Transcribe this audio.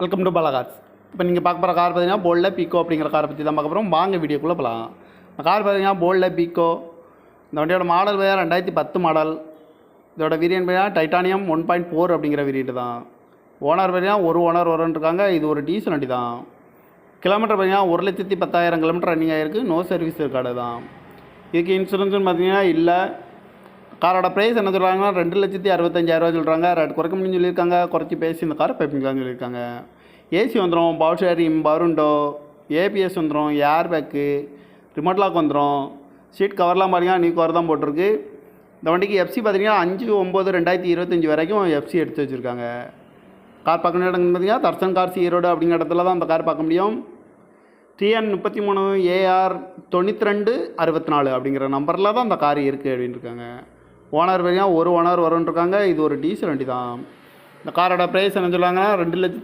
Welcome to பாலகார்ஸ் இப்போ நீங்கள் பார்க்க போகிற கார் பார்த்தீங்கன்னா போல்டில் பீக்கோ அப்படிங்கிற காரை பற்றி தான் பார்க்க போகிறோம் வாங்க வீடியோக்குள்ளே போகலாம் இந்த கார் பார்த்தீங்கன்னா போல்டில் பீக்கோ இந்த வண்டியோட மாடல் பார்த்தீங்கன்னா ரெண்டாயிரத்தி பத்து மாடல் இதோட வீரியன் பார்த்தீங்கன்னா டைட்டானியம் ஒன் பாயிண்ட் ஃபோர் அப்படிங்கிற வேரியன்ட் தான். ஓனர் பார்த்தீங்கன்னா ஒரு ஓனர் இருக்காங்க. இது ஒரு டீசல் வண்டி தான். கிலோமீட்டர் பார்த்தீங்கன்னா ஒரு லட்சத்தி பத்தாயிரம் கிலோமீட்டர் ரன்னிங் ஆகிருக்கு நோ சர்வீஸ் கார்டு தான் இதுக்கு இன்சூரன்ஸ்னு பார்த்தீங்கன்னா இல்லை. காரோட ப்ரைஸ் என்ன சொல்கிறாங்கன்னா ரெண்டு லட்சத்தி அறுபத்தஞ்சாயிரரூவா சொல்கிறாங்க ரேட் குறைக்க முடியும்னு சொல்லியிருக்காங்க. குறைச்சி பேசி இந்த காரை பைப்பிங்களான்னு சொல்லியிருக்காங்க. ஏசி வந்துடும் பவர் ஷேரிங் பருண்டோ ஏபிஎஸ் வந்துடும் ஏர் பேக்கு ரிமோட் லாக் வந்துடும் சீட் கவர்லாம் பார்த்தீங்கன்னா நியூ கவர் தான் போட்டிருக்கு. இந்த வண்டிக்கு எஃப்சி பார்த்தீங்கன்னா அஞ்சு ஒம்பது ரெண்டாயிரத்தி இருபத்தஞ்சி வரைக்கும் எஃப்சி எடுத்து வச்சுருக்காங்க. கார் பார்க்கணும் இடம் பார்த்தீங்கன்னா தர்சன் கார்ஸ் ஈரோடு அப்படிங்கிற இடத்துல தான் அந்த கார் பார்க்க முடியும். டிஎன் முப்பத்தி மூணு ஏஆர் தொண்ணூற்றி ரெண்டு அறுபத்தி நாலு அப்படிங்கிற நம்பரில் தான் அந்த கார் இருக்குது அப்படின்னு இருக்காங்க. ஓனர் வரையும் ஒரு ஓனர் வரும்னு இது ஒரு டீசல் வண்டி தான் இந்த காரோட ப்ரைஸ் என்ன சொல்லுவாங்கன்னா ரெண்டு லட்சத்து